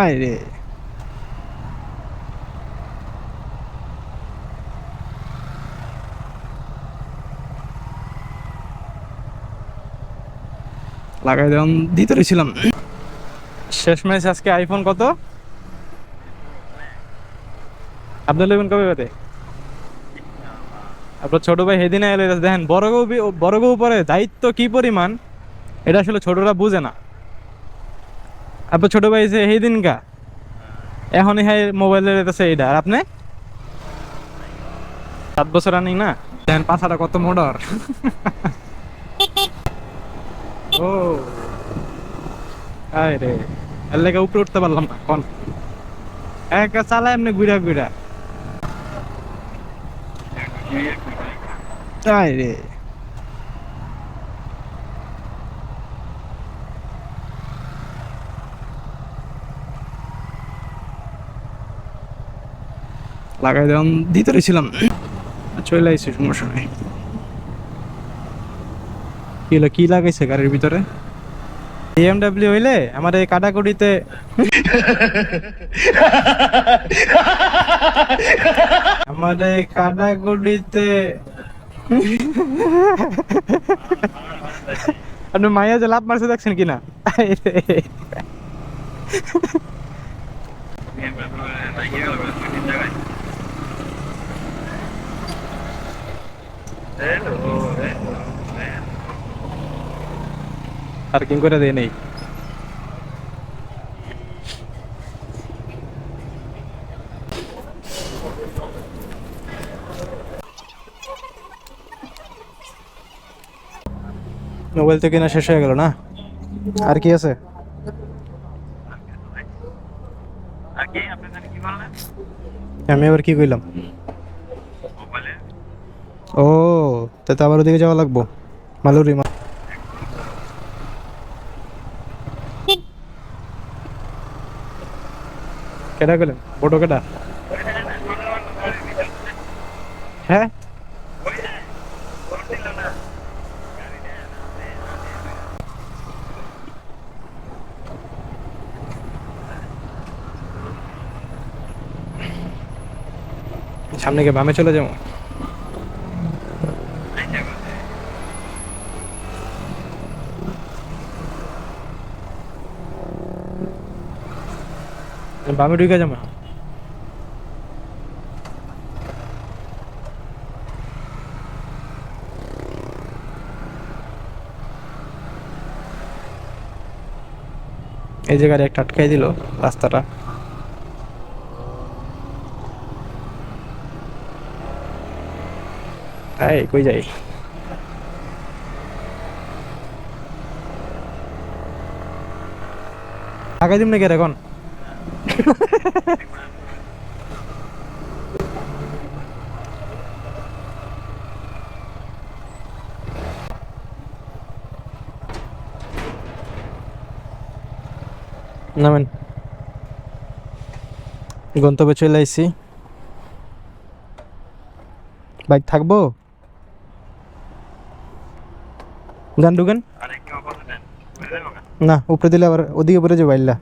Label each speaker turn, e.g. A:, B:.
A: আয় রে লাগাই দেওয়ান দিতে ছিলাম। শেষ ম্যাচ আজকে আইফোন কত? আব্দুল ইবেন কবে বাদে আপনার ছোট ভাই সেদিনে এলে দেখেন, বড় গো বড় গো উপরে দায়িত্ব কি পরিমাণ? এটা আসলে ছোটরা বুঝে না। আপনার ছোট ভাই যে সেই দিনকা এখন হ্যাঁ মোবাইলের আছে এইটা আর আপনি? সাত বছর আনি না দেখেন পাছাটা কত মোটর ও। আয় রে। এর লেগে উপরে উঠতে পারলাম না, কোন। একা চালা এমনি ঘুরা ঘুরা। আয় রে। লাগাই দেওয়ান দিতে ছিলাম। চলে আইসি, সমস্যা নেই। কি কি লাগাইছে গাড়ির ভিতরে? বিএমডাব্লিউ হইলে আমার এই কাটাকুটিতে আমার এই কাটাকুটিতে আপনি মাইয়া যে লাভ মারছে দেখছেন কিনা পার্কিং করে দেয় নেই মোবাইল তো কেনা শেষ হয়ে গেল না আর কি আছে আমি আবার কি কইলাম ও, তা তো আবার ওদিকে যাওয়া লাগবো? মালুরি কেডা গেলেন? ফটো কেডা? হ্যাঁ? সামনে গিয়ে বামে চলে যাব। বামে ঢুকে যাব এই যে গাড়ি একটা আটকাই দিল রাস্তাটা। এই, কই যাই? আগে দিম নাকি এখন? নামেন। গন্তব্যে চলে আইছি। বাইক থাকব? গান ঢুকেন। না উপরে দিলে আবার ওদিকে পরে যাব আইলা